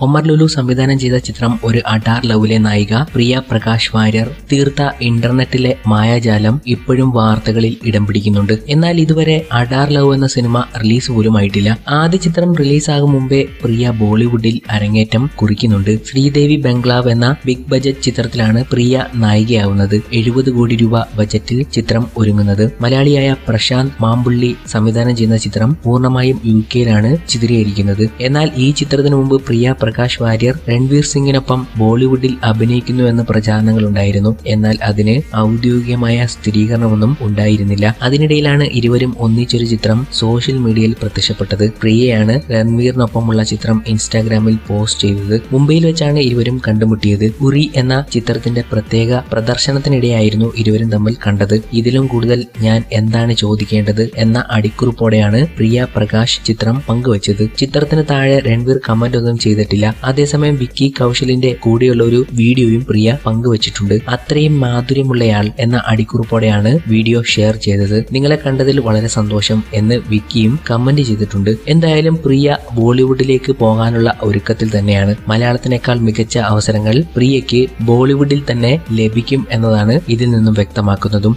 ഒമർ ലുലു സംവിധാനം ചെയ്ത ചിത്രം ഒരു അഡാർ ലവിലെ നായിക പ്രിയ പ്രകാശ് വാര്യർ തീർത്ത ഇന്റർനെറ്റിലെ മായാജാലം ഇപ്പോഴും വാർത്തകളിൽ ഇടം പിടിക്കുന്നുണ്ട്. എന്നാൽ ഇതുവരെ അഡാർ ലവ് എന്ന സിനിമ റിലീസ് പോലും ആയിട്ടില്ല. ആദ്യ ചിത്രം റിലീസാകും മുമ്പേ പ്രിയ ബോളിവുഡിൽ അരങ്ങേറ്റം കുറിക്കുന്നുണ്ട്. ശ്രീദേവി ബംഗ്ലാവ് എന്ന ബിഗ് ബജറ്റ് ചിത്രത്തിലാണ് പ്രിയ നായികയാവുന്നത്. എഴുപത് കോടി രൂപ ബജറ്റിൽ ചിത്രം ഒരുങ്ങുന്നത്. മലയാളിയായ പ്രശാന്ത് മാമ്പുള്ളി സംവിധാനം ചെയ്യുന്ന ചിത്രം പൂർണമായും യു കെയിലാണ് ചിത്രീകരിക്കുന്നത് എന്നാൽ ഈ ചിത്രത്തിന് മുമ്പ് പ്രിയ പ്രകാശ് വാര്യർ രൺവീർ സിംഗിനൊപ്പം ബോളിവുഡിൽ അഭിനയിക്കുന്നു എന്ന പ്രചാരണങ്ങൾ ഉണ്ടായിരുന്നു. എന്നാൽ അതിന് ഔദ്യോഗികമായ സ്ഥിരീകരണമൊന്നും ഉണ്ടായിരുന്നില്ല. അതിനിടയിലാണ് ഇരുവരും ഒന്നിച്ചൊരു ചിത്രം സോഷ്യൽ മീഡിയയിൽ പ്രത്യക്ഷപ്പെട്ടത്. പ്രിയയാണ് രൺവീറിനൊപ്പമുള്ള ചിത്രം ഇൻസ്റ്റാഗ്രാമിൽ പോസ്റ്റ് ചെയ്തത്. മുംബൈയിൽ വെച്ചാണ് ഇരുവരും കണ്ടുമുട്ടിയത്. ഉറി എന്ന ചിത്രത്തിന്റെ പ്രത്യേക പ്രദർശനത്തിനിടെയായിരുന്നു ഇരുവരും തമ്മിൽ കണ്ടത്. ഇതിലും കൂടുതൽ ഞാൻ എന്താണ് ചോദിക്കേണ്ടത് എന്ന അടിക്കുറിപ്പോടെയാണ് പ്രിയ പ്രകാശ് ചിത്രം പങ്കുവച്ചത്. ചിത്രത്തിന് താഴെ രൺവീർ കമന്റ് ഒന്നും ചെയ്തിട്ടില്ല. അതേസമയം വിക്കി കൗശലിന്റെ കൂടെയുള്ള ഒരു വീഡിയോയും പ്രിയ പങ്കുവച്ചിട്ടുണ്ട്. അത്രയും മാധുര്യമുള്ളയാൾ എന്ന അടിക്കുറിപ്പോടെയാണ് വീഡിയോ ഷെയർ ചെയ്തത്. നിങ്ങളെ കണ്ടതിൽ വളരെ സന്തോഷം എന്ന് വിക്കിയും കമന്റ് ചെയ്തിട്ടുണ്ട്. എന്തായാലും പ്രിയ ബോളിവുഡിലേക്ക് പോകാനുള്ള ഒരുക്കത്തിൽ തന്നെയാണ്. മലയാളത്തിനേക്കാൾ മികച്ച അവസരങ്ങൾ പ്രിയയ്ക്ക് ബോളിവുഡിൽ തന്നെ ലഭിക്കും എന്നതാണ് ഇതിൽ നിന്നും വ്യക്തമാക്കുന്നതും.